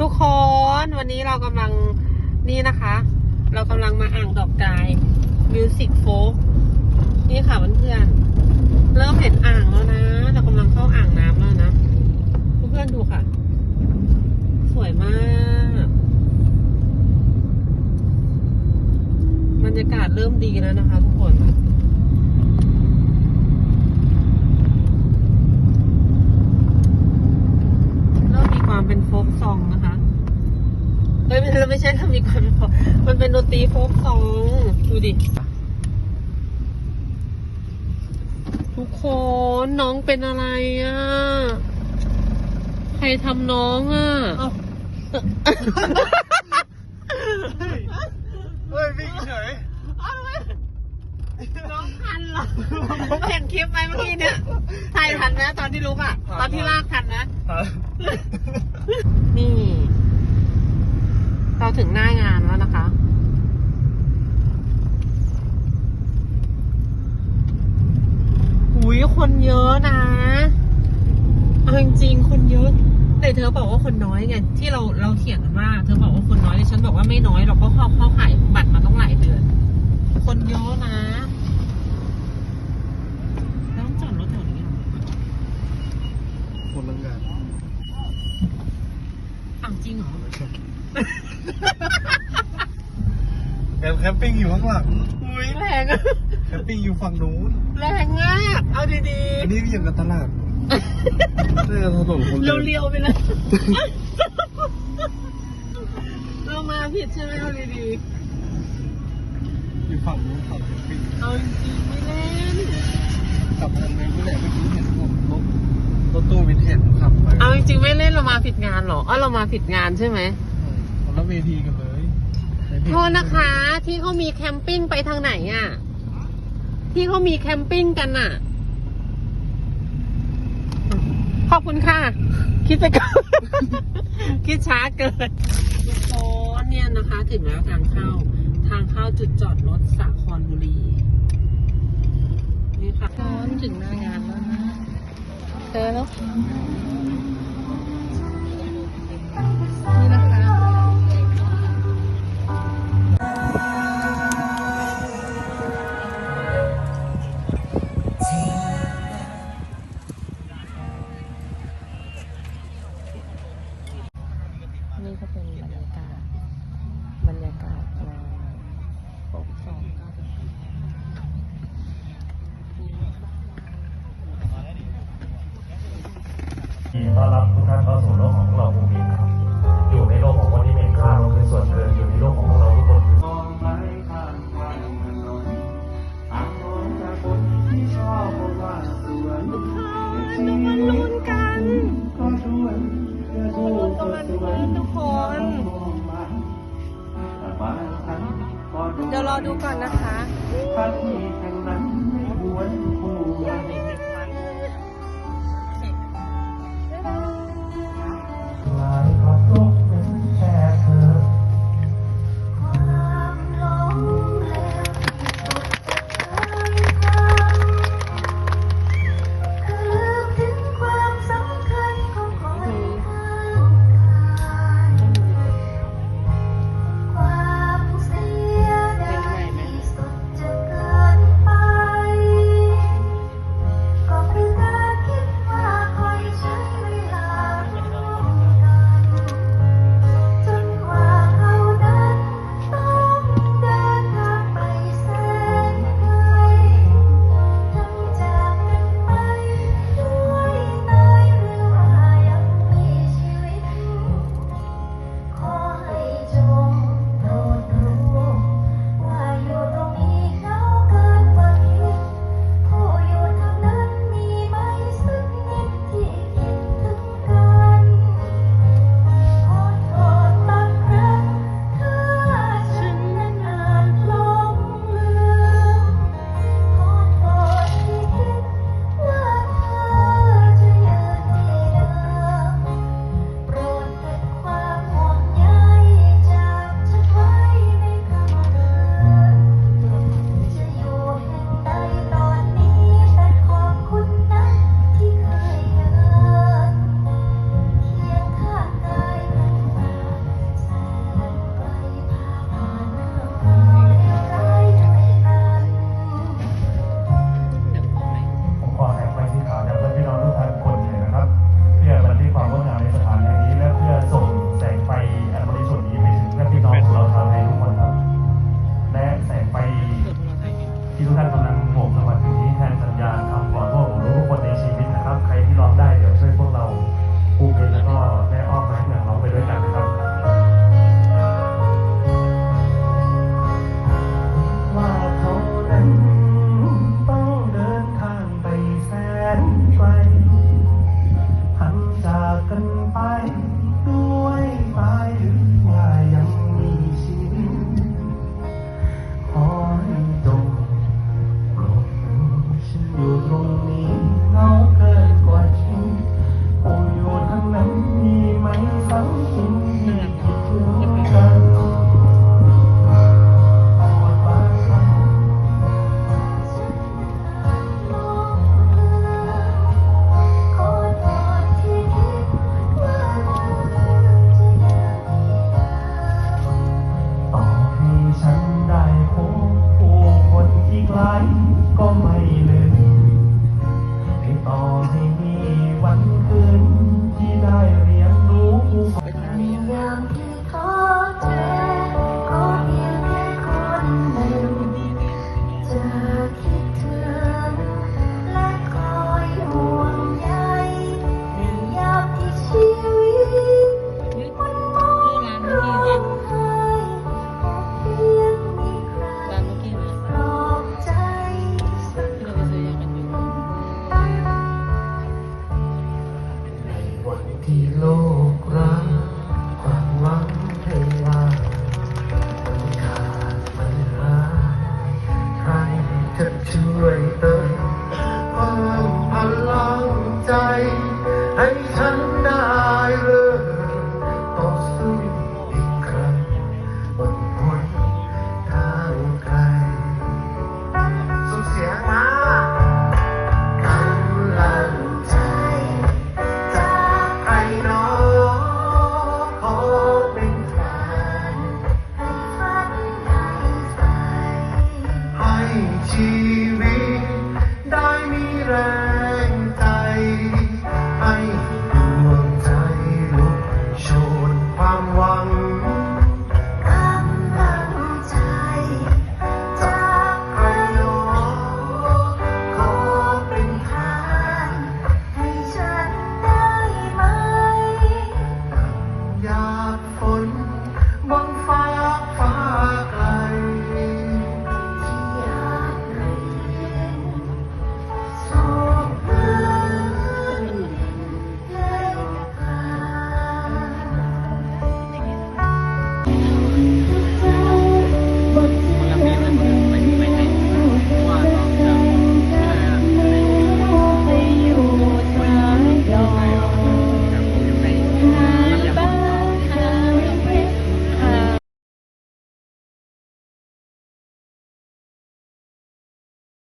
ทุกคนวันนี้เรากำลังนี่นะคะ เรากำลังมาอ่างดอกกายมิวสิกโฟกนี่ค่ะเพื่อนๆเริ่มเห็นอ่างแล้วนะ เรากำลังเข้าอ่างน้ำแล้วนะเพื่อนๆดูค่ะ สวยมากบรรยากาศเริ่มดีแล้วนะคะ ทุกคน เริ่มมีความเป็นโฟกซองนะคะ เฮ้ยไม่ใช่ไม่ใช่ทำมีความเป็นโฟกมันเป็นดนตรีโฟกซองดูดิ ทุกคนน้องเป็นอะไรอะ ใครทำน้องอะ เฮ้ยวิ่งเฉยน้องทันเหรอเห็นคลิปไหมเมื่อกี้เนี่ยถ่ายทันไหมตอนที่ลุกอะ ตอนที่ลากทันนะ นี่ เราถึงหน้างานแล้วนะคะหุยคนเยอะนะเอาจริงๆคนเยอะแต่เธอบอกว่าคนน้อยไงที่เราเราเถียงกันว่าเธอบอกว่าคนน้อยแต่ฉันบอกว่าไม่น้อยหรอกเพราะเขาเขาขายบัตรมาต้องหลายเดือน คนเยอะนะแล้วต้องจอดรถแถวนี้เหรอ คนละงาน อ้าวจริงเหรอ แคมปิ้ง อยู่ข้างหลังอุ้ยแรงอะแคมปิ้งอยู่ฝั่งนู้นแรงมากเอาดีอันนี้อย่างกับตลาดนี่ถนนคนๆเดินเรียวๆไปเลยเรามาผิดใช่ไหมเอาดีอยู่ฝั่งนู้นฝั่งแคมปิ้งๆเอาจริงๆไม่เล่นขับทางไหนไม่แหละเมื่อกี้เห็นรถรถรถตู้วินเทจขับไปเอาจริงๆไม่เล่นเรามาผิดงานเหรออ๋อเรามาผิดงานใช่ไหม คนละเวทีกันเลยในเพจ โทษนะคะที่เขามีแคมปิ้งไปทางไหนอะ ที่เขามีแคมปิ้งกันอะ ขอบคุณค่ะ คิดไปก่อน คิดช้าเกินทุกคนเนี่ยนะคะ ถึงแล้วทางเข้า ทางเข้าจุดจอดรถสาครบุรี นี่ค่ะตอนถึงหน้างานแล้วนะเจอแล้ว รับทุกท่านเข้าสู่โลกของเราภูมิครับ อยู่ในโลกของคนที่เป็นค่าเราคือส่วนเกินอยู่ในโลกของเราทุกคนคือดูมันลุ้นกันลุ้นกับมันลุ้นทุกคน เดี๋ยวรอดูก่อนนะคะ นไปหันจากกันไป ใ